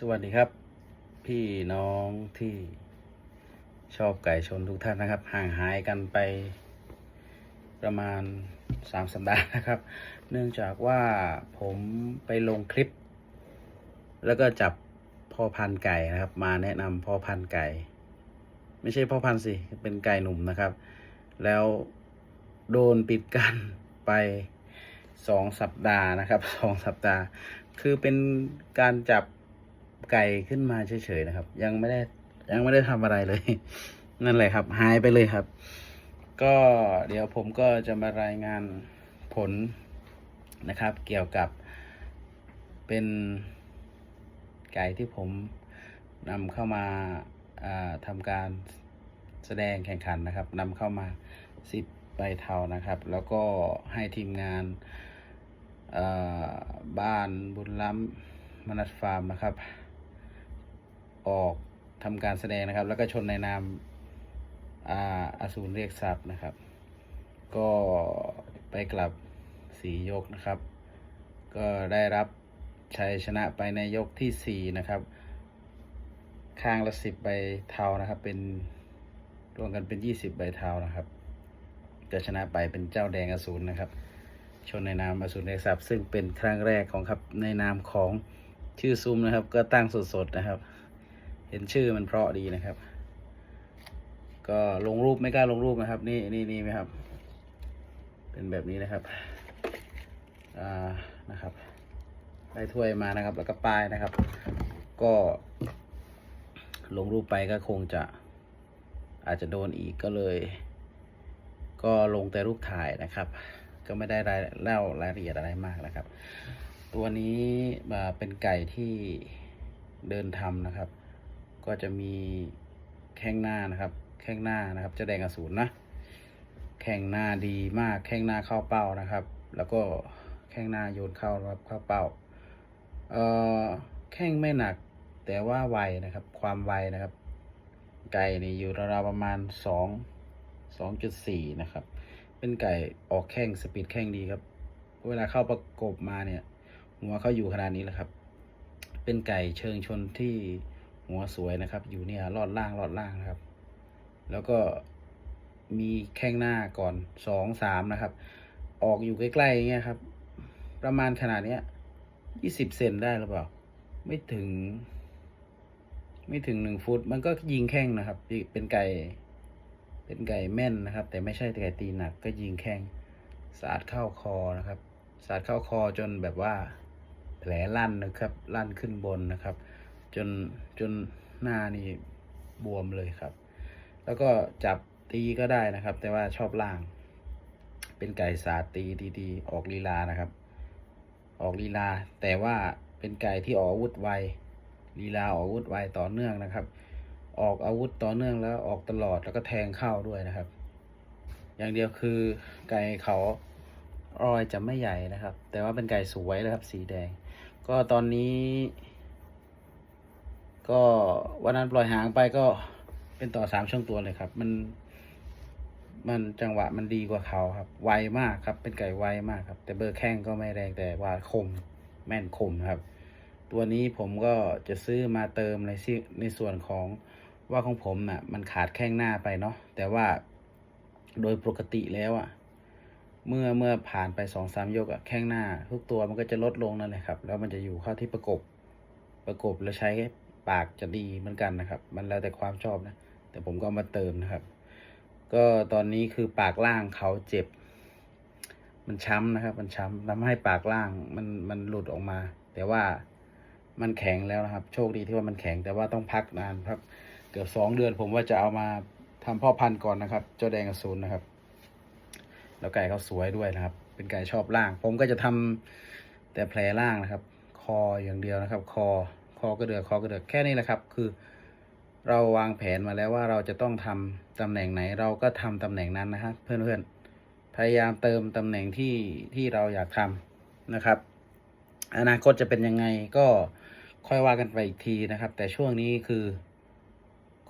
สวัสดีครับ พี่น้องที่ชอบไก่ชนทุกท่านนะครับ ห่างหายกันไปประมาณสามสัปดาห์นะครับ เนื่องจากว่าผมไปลงคลิป แล้วก็จับพ่อพันธุ์ไก่นะครับ มาแนะนำพ่อพันธุ์ไก่ ไม่ใช่พ่อพันธุ์สิเป็นไก่หนุ่มนะครับ แล้วโดนปิดกันไปสองสัปดาห์นะครับสองสัปดาห์ คือเป็นการจับ ไก่ขึ้นมาเฉยๆนะครับ ยังไม่ได้ยังไม่ได้ทำอะไรเลย นั่นแหละครับหายไปเลยครับ ก็เดี๋ยวผมก็จะมารายงานผลนะครับ เกี่ยวกับเป็นไก่ที่ผมนำเข้ามาอ่าทำการแสดงแข่งขันนะครับนำเข้ามาสิบใบเทานะครับ แล้วก็ให้ทีมงานบ้านบุญล้ำมนัสฟาร์มนะครับ ออกทำการแสดงนะครับ แล้วก็ชนในนามอาอสูรเรียกทรัพย์นะครับ ก็ไปกลับสียกนะครับ ก็ได้รับชัยชนะไปในยกที่สี่นะครับ ข้างละสิบใบเทานะครับ เป็นรวมกันเป็นยี่สิบใบเทานะครับจะชนะไปเป็นเจ้าแดงอสูรนะครับ ชนในนามอสูรเอกทรัพย์ซึ่งเป็นครั้งแรกของครับในนามของชื่อซุ้มนะครับ ก็ตั้งสดๆนะครับ เห็นชื่อมันเพราะดีนะครับ ก็ลงรูปไม่กล้าลงรูปนะครับ นี่นี่นี่ไหมครับ เป็นแบบนี้นะครับอ่านะครับ ได้ถ้วยมานะครับ แล้วก็ป้ายนะครับ ก็ ลงรูปไปก็คงจะอาจจะโดนอีกก็เลย ก็ลงแต่รูปถ่ายนะครับ ก็ไม่ได้รายเล่ารายละเอียดอะไรมากนะครับ ตัวนี้อ่าเป็นไก่ที่เดินทำนะครับ ก็จะมีแข้งหน้านะครับ แข้งหน้านะครับจะแดงอสูรนะ แข้งหน้าดีมาก แข้งหน้าเข้าเป้านะครับ แล้วก็แข้งหน้าโยนเข้านะครับเข้าเป้า เอ่อแข้งไม่หนักแต่ว่าไวนะครับ ความไวนะครับ ไก่นี่อยู่ราวๆประมาณสองสองจุดสี่นะครับ เป็นไก่ออกแข้งสปีดแข้งดีครับ เวลาเข้าประกบมาเนี่ยหัวเขาอยู่ขนาดนี้แหละครับ เป็นไก่เชิงชนที่ หัวสวยนะครับ อยู่เนี่ยลอดล่างลอดล่างนะครับ แล้วก็มีแข้งหน้าก่อนสองสามนะครับ ออกอยู่ใกล้ๆอย่างเงี้ยครับ ประมาณขนาดเนี้ยยี่สิบเซนได้หรือเปล่า ไม่ถึง ไม่ถึงหนึ่งฟุต มันก็ยิงแข้งนะครับ เป็นไก่ เป็นไก่แม่นนะครับ แต่ไม่ใช่ไก่ตีหนัก ก็ยิงแข้งสาดเข้าคอนะครับ สาดเข้าคอจนแบบว่า แผลลั่นนะครับ ลั่นขึ้นบนนะครับ จนจนหน้านี่บวมเลยครับ แล้วก็จับตีก็ได้นะครับ แต่ว่าชอบล่าง เป็นไก่สาตีดีๆ ออกลีลานะครับ ออกลีลา แต่ว่าเป็นไก่ที่ออกอาวุธไวลีลาออกอาวุธไวต่อเนื่องนะครับ ออกอาวุธต่อเนื่องแล้วออกตลอดแล้วก็แทงเข้าด้วยนะครับ อย่างเดียวคือไก่เขารอยจะไม่ใหญ่นะครับ แต่ว่าเป็นไก่สวยนะครับ สีแดง ก็ตอนนี้ ก็วันนั้นปล่อยหางไปก็เป็นต่อสามช่วงตัวเลยครับ มัน มันจังหวะมันดีกว่าเขาครับ ไวมากครับ เป็นไก่ไวมากครับ แต่เบอร์แข้งก็ไม่แรงแต่ว่าคมแม่นคมครับ ตัวนี้ผมก็จะซื้อมาเติมในซิในส่วนของว่าของผมน่ะ มันขาดแข้งหน้าไปเนาะแต่ว่าโดยปกติแล้วอะ่ะ เมื่อเมื่อผ่านไปสองสามยกอะแข้งหน้า ทุกตัวมันก็จะลดลงนั่นแหละครับ แล้วมันจะอยู่เข้าที่ประกบประกบแล้วใช้ ปากจะดีเหมือนกันนะครับ มันแล้วแต่ความชอบนะ แต่ผมก็มาเติมนะครับ ก็ตอนนี้คือปากล่างเขาเจ็บ มันช้ำนะครับ มันช้ำทำให้ปากล่างมันมันหลุดออกมา แต่ว่ามันแข็งแล้วนะครับ โชคดีที่ว่ามันแข็งแต่ว่าต้องพักนานครับ เกือบสองเดือนผมว่าจะเอามาทำพ่อพันธุ์ก่อนนะครับ เจ้าแดงอสูรนะครับ แล้วไก่เขาสวยด้วยนะครับ เป็นไก่ชอบล่าง ผมก็จะทำแต่แผลล่างนะครับ คออย่างเดียวนะครับ คอ อกระเดือกคอกระเดือกแค่นี้แหละครับ คือ เราวางแผนมาแล้วว่าเราจะต้องทำตำแหน่งไหน เราก็ทำตำแหน่งนั้นนะฮะเพื่อนๆพยายามเติมตำแหน่งที่ที่เราอยากทำนะครับ อนาคตจะเป็นยังไงก็ค่อยว่ากันไปอีกทีนะครับ แต่ช่วงนี้คือ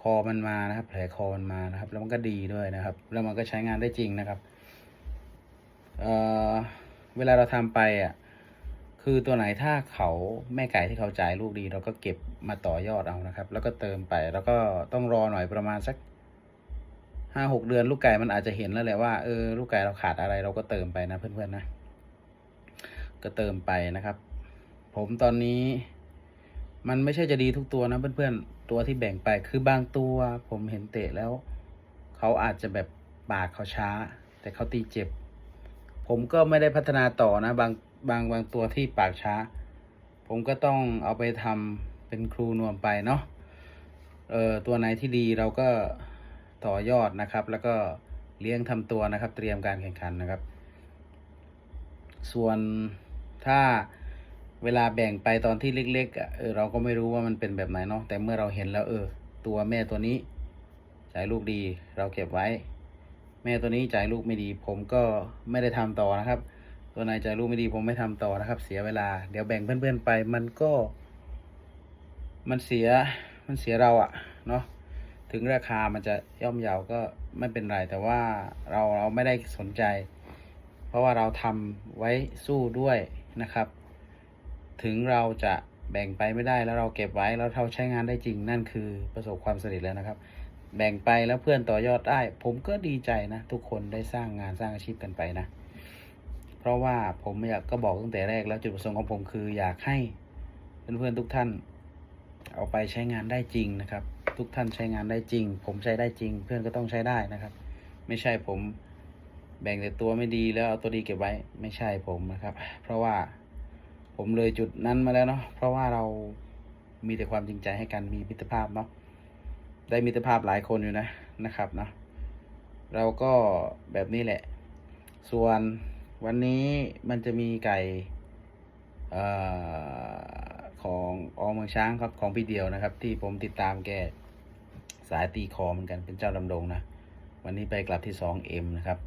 คอมันมานะครับ แผลคอมันมานะครับ แล้วมันก็ดีด้วยนะครับ แล้วมันก็ใช้งานได้จริงนะครับเอ่อเวลาเราทำไปอะ คือตัวไหนถ้าเขาแม่ไก่ที่เขาจ่ายลูกดีเราก็เก็บมาต่อยอดเอานะครับ แล้วก็เติมไปแล้วก็ต้องรอหน่อยประมาณสักห้าหกเดือนลูกไก่มันอาจจะเห็นแล้วแหละว่าเออลูกไก่เราขาดอะไรเราก็เติมไปนะเพื่อนๆนะ ก็เติมไปนะครับ ผมตอนนี้ มันไม่ใช่จะดีทุกตัวนะเพื่อนๆตัวที่แบ่งไปคือบางตัว ผมเห็นเตะแล้ว เขาอาจจะแบบปากเขาช้า แต่เขาตีเจ็บ ผมก็ไม่ได้พัฒนาต่อนะบาง บางบางตัวที่ปากช้า ผมก็ต้องเอาไปทำเป็นครูนวมไปเนาะเออตัวไหนที่ดีเราก็ต่อยอดนะครับ แล้วก็เลี้ยงทำตัวนะครับ เตรียมการแข่งขันนะครับ ส่วนถ้าเวลาแบ่งไปตอนที่เล็กๆเออเราก็ไม่รู้ว่ามันเป็นแบบไหนเนาะแต่เมื่อเราเห็นแล้วเออ ตัวแม่ตัวนี้จ่ายลูกดี เราเก็บไว้ แม่ตัวนี้จ่ายลูกไม่ดี ผมก็ไม่ได้ทำต่อนะครับ ตัวไหนจ่ายลูกไม่ดีผมไม่ทำต่อนะครับ เสียเวลา เดี๋ยวแบ่งเพื่อนๆไป มันก็ มันเสียมันเสียเราอะเนาะถึงราคามันจะย่อมเยาวก็ไม่เป็นไร แต่ว่าเราเราไม่ได้สนใจ เพราะว่าเราทำไว้สู้ด้วยนะครับ ถึงเราจะแบ่งไปไม่ได้แล้วเราเก็บไว้แล้วเราใช้งานได้จริงนั่นคือประสบความสำเร็จแล้วนะครับ แบ่งไปแล้วเพื่อนต่อยอดได้ ผมก็ดีใจนะ ทุกคนได้สร้างงานสร้างอาชีพกันไปนะ เพราะว่าผมอยากก็บอกตั้งแต่แรกแล้วจุดประสงค์ของผมคืออยากให้เพื่อนๆทุกท่าน เอาไปใช้งานได้จริงนะครับ ทุกท่านใช้งานได้จริง ผมใช้ได้จริง เพื่อนก็ต้องใช้ได้นะครับ ไม่ใช่ผมแบ่งแต่ตัวไม่ดีแล้วเอาตัวดีเก็บไว้ไม่ใช่ผมนะครับ เพราะว่าผมเลยจุดนั้นมาแล้วเนาะเพราะว่าเรามีแต่ความจริงใจให้กันมีมิตรภาพเนาะได้มิตรภาพหลายคนอยู่นะนะครับเนาะเราก็แบบนี้แหละ ส่วน วันนี้มันจะมีไก่เอ่อของอเมืองช้างครับของพี่เดียวนะครับ ที่ผมติดตามแกสายตีคอเหมือนกันเป็นเจ้าดำดงนะ วันนี้ไปกลับที่สองเอ็มนะครับ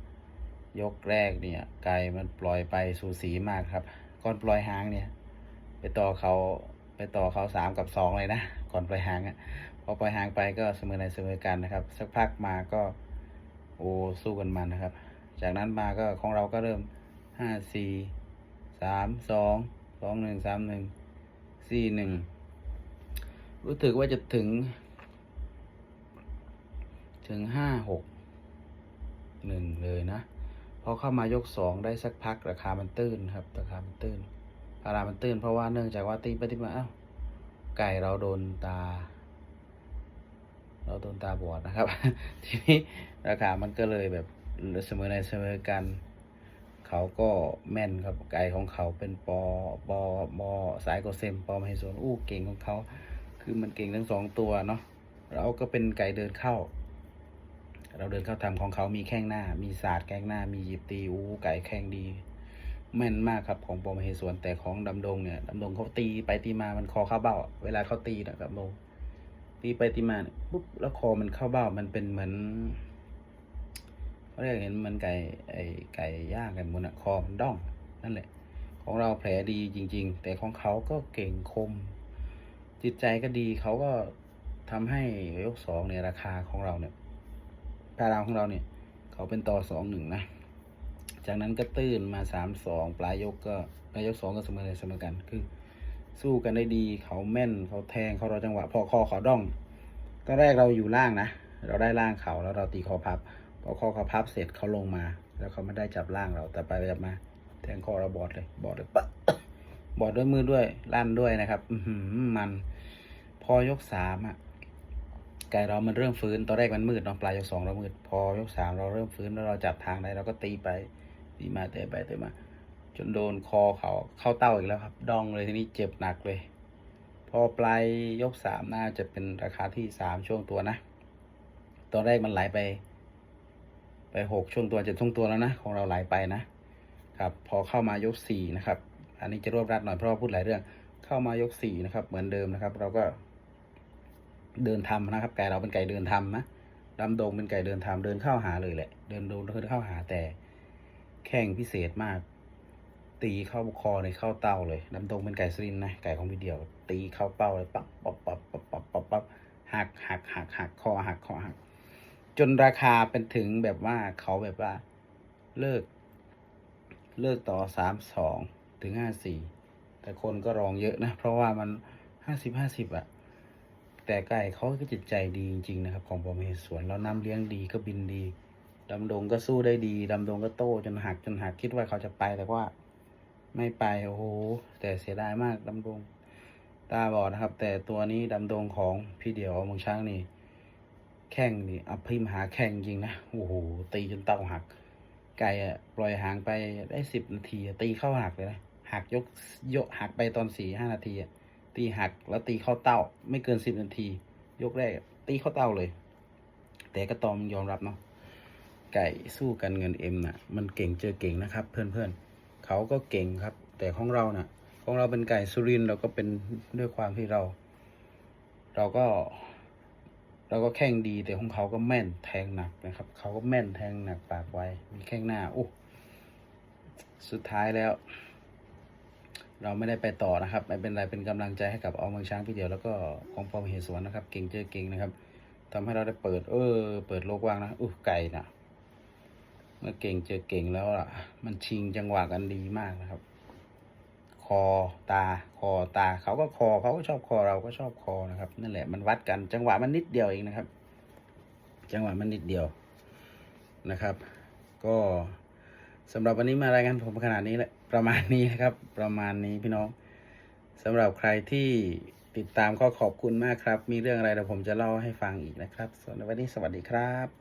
ยกแรกเนี่ย ไก่มันปล่อยไปสูสีมากครับ ก่อนปล่อยหางเนี่ย ไปต่อเขาไปต่อเขาสามกับสองเลยนะ ก่อนปล่อยหางอะ่ะพอปล่อยหางไปก็เสมอในเสมอกันนะครับ สักพักมาก็โอ้สู้กันมันนะครับ จากนั้นมาก็ของเราก็เริ่ม ห้าสี่สามสองสองหนึ่งสามหนึ่งสี่หนึ่งรู้สึกว่าจะถึง ถึงห้าหกหนึ่งเลยนะพอเข้ามายกสองได้สักพักราคามันตื้นครับ ราคามันตื้นราคามันตื้นเพราะว่าเนื่องจากว่าตีไปตีมาอ้าวไก่เราโดนตา เราโดนตาบอดนะครับ ทีนี้ราคามันก็เลยแบบเสมอในเสมอกัน เขาก็แม่นครับไก่ของเขาเป็นปอบอบอสายโกเซมปอมไฮโซนอู้เก่งของเขา คือมันเก่งทั้งสองตัวเนาะเราก็เป็นไก่เดินเข้า เราเดินเข้าทำของเขามีแข้งหน้า มีศาสตร์แข้งหน้า มีหยิบตีอู้ไก่แข้งดี แม่นมากครับของปอมไฮโซนแต่ของดำดงเนี่ยดำดงเขาตีไปตีมามันคอเข้าเบ้า เวลาเขาตีนะดำดงตีไปตีมาปุ๊บแล้วคอมันเข้าเบ้ามันเป็นเหมือน เขาเรียกเห็นมันไก่ไอไก่ย่างกันหมดอะคอมันด้องนั่นแหละ ของเราแผลดีจริง ๆ แต่ของเขาก็เก่งคม จิตใจก็ดีเขาก็ทำให้ยกสองเนี่ยราคาของเราเนี่ยพารามของเราเนี่ย เขาเป็นต่อสองหนึ่งนะ จากนั้นก็ตื้นมาสามสองปลายยกก็ปลายยกสองก็เสมอเลยเสมอกันคือ สู้กันได้ดีเขาแม่นเขาแทงเขารอจังหวะ พอคอเขาด้องตอนแรกเราอยู่ล่างนะ เราได้ล่างเขาแล้วเราตีคอพับ พอคอเขาพับเสร็จเขาลงมา แล้วเขาไม่ได้จับล่างเรา แต่ไปจับมา แทงคอเราบอดเลยบอดเลยปะบอดด้วยมือด้วยลั่นด้วยนะครับ อืมัน พอยกสามอะไก่เรามันเริ่มฟื้นตอนแรกมันมืดเนาะปลายยกสองเรามืด พอยกสามเราเริ่มฟื้นแล้วเราจับทางได้เราก็ตีไปตีมาเตะไปเตะมา จนโดนคอเขาเข้าเต้าอีกแล้วครับ ดองเลยทีนี้เจ็บหนักเลย พอปลายยกสามน่าจะเป็นราคาที่สามช่วงตัวนะ ตอนแรกมันไหลไป ไปหกช่วงตัวเจ็ดช่วงตัวแล้วนะ ของเราไหลไปนะครับ พอเข้ามายกสี่นะครับ อันนี้จะรวบรัดหน่อยเพราะว่าพูดหลายเรื่อง เข้ามายกสี่นะครับ เหมือนเดิมนะครับ เราก็เดินทำนะครับ ไก่เราเป็นไก่เดินทำนะดำดงเป็นไก่เดินทำเดินเข้าหาเลยแหละ เดินดูเดินเข้าหาแต่ แข่งพิเศษมาก ตีเข้าคอเลยเข้าเต้าเลยดำดงเป็นไก่สลินนะ ไก่ของพี่เดียว ตีเข้าเป้าเลยปั๊บปั๊บปั๊บปั๊บปั๊บปั๊บหักหักหักหักคอหักคอหัก จนราคาเป็นถึงแบบว่าเขาแบบว่า เลิก เลิกต่อสามสองถึงห้าสี่แต่คนก็รองเยอะนะ เพราะว่ามันห้าสิบห้าสิบอะแต่ไก่เขาก็จิตใจดีจริงๆนะครับ ของปอมเหสวนแล้วน้ำเลี้ยงดีก็บินดีดำดงก็สู้ได้ดีดำดงก็โตจนหักจนหักคิดว่าเขาจะไปแต่ว่า ไม่ไปโอ้โหแต่เสียดายมากดำดงตาบอดนะครับ แต่ตัวนี้ดำดงของพี่เดียวมืองช้างนี่ แข้งนี่อัพพิมหาแข้งจริงนะ โอ้โห ตีจนเตาหัก ไก่อะปล่อยหางไปได้สิบนาที ตีเข้าหักเลยนะหักยกยกหักไปตอนสี่ห้านาทีอะตีหักแล้วตีเข้าเต้า ไม่เกินสิบนาที ยกแรก ตีเข้าเต้าเลย แต่ก็ตอมยอมรับเนาะไก่สู้กันเงินเอ็มน่ะ มันเก่งเจอเก่งนะครับ เพื่อนๆเขาก็เก่งครับ แต่ของเราน่ะ ของเราเป็นไก่สุรินเราก็เป็นด้วยความที่เรา เราก็ เราก็แข่งดีแต่ของเขาก็แม่นแทงหนักนะครับ เขาก็แม่นแทงหนักปากไวมีแข้งหน้าโอ้สุดท้ายแล้ว เราไม่ได้ไปต่อนะครับ ไม่เป็นไรเป็นกำลังใจให้กับอเมืองช้างพี่เดียวแล้วก็ของพอมเหสวนนะครับ เก่งเจอเก่งนะครับทำให้เราได้เปิด เออ เปิดโลกว่างนะอู้ไก่นะเมื่อเก่งเจอเก่งแล้วอะ มันชิงจังหวะกันดีมากนะครับ คอตาคอตาเขาก็คอเขาก็ชอบคอเราก็ชอบคอนะครับ นั่นแหละมันวัดกัน จังหวะมันนิดเดียวเองนะครับ จังหวะมันนิดเดียวนะครับ ก็สำหรับวันนี้มารายงานผมขนาดนี้แหละประมาณนี้นะครับ ประมาณนี้พี่น้องสำหรับใครที่ติดตามก็ขอบคุณมากครับ มีเรื่องอะไรเดี๋ยวผมจะเล่าให้ฟังอีกนะครับส่วนวันนี้สวัสดีครับ